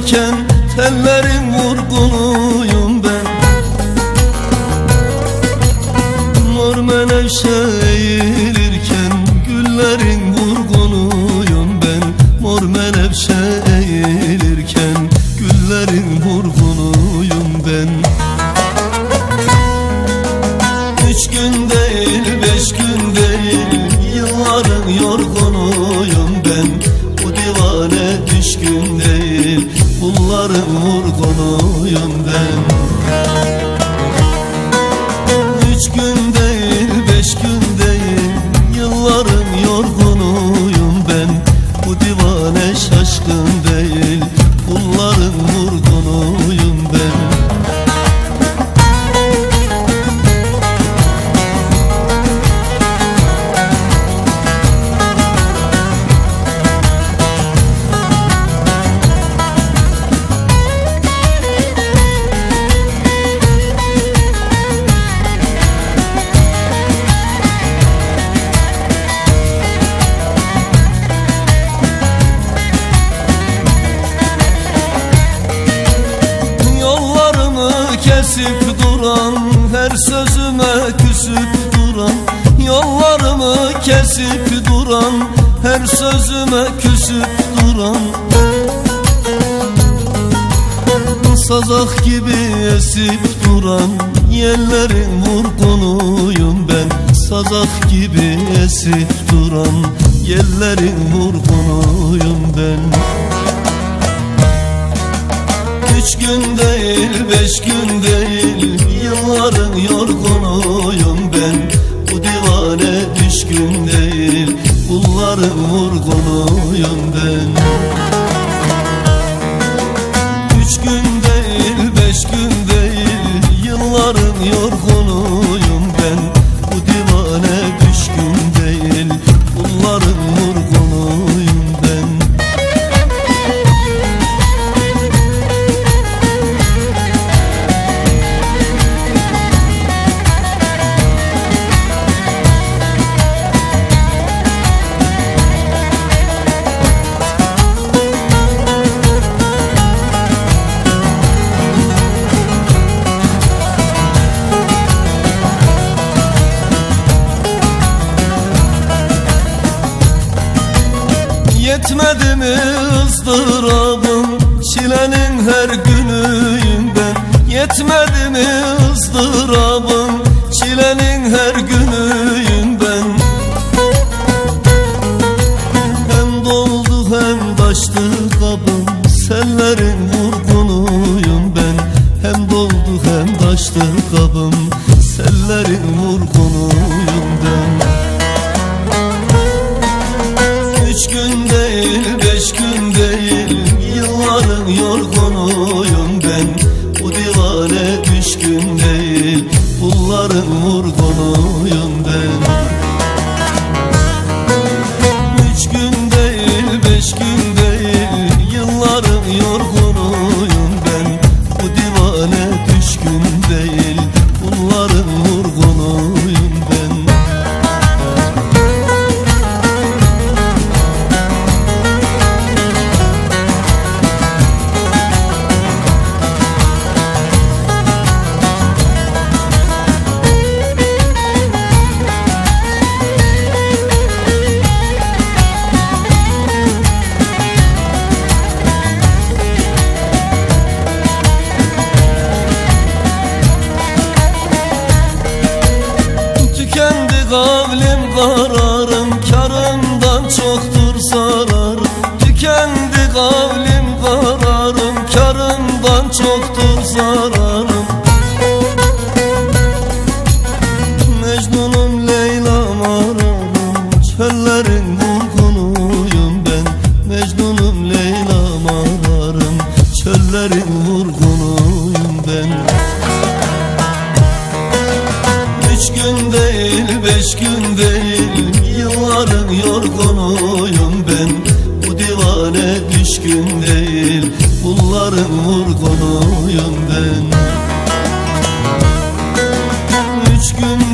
giderken tellerim vurgunuyum ben. Mor menevşe eğilirken güllerin vurgunuyum ben. Mor menevşe eğilirken güllerin vurgunuyum ben. Üç gün değil Kulların vurgunuyum ben kesip duran Her sözüme küsüp duran Yollarımı kesip duran Her sözüme küsüp duran. Sazak gibi esip duran Yerlerin vurgunuyum ben. Sazak gibi esip duran Yerlerin vurgunuyum ben. Üç gün Kulların vurgunuyum ben Yetmedi mi ızdırabım? Çilenin her günüyüm ben Yetmedi mi ızdırabım? Çilenin her günüyüm ben Hem doldu hem taştı kabım Sellerin vurgunuyum ben. Hem doldu hem taştı kabım Sellerin vurgunuyum ben. Üç gün yorgunuyum ben Bu divane düşkün değil. Kulların vurgunuyum ben kararım Karımdan çoktur zararım Tükendi kavlim kararım Karımdan çoktur değil, beş gün değil Yılların yorgunuyum ben. Bu divane düşkün değil Kulların vurgunuyum ben. Üç gün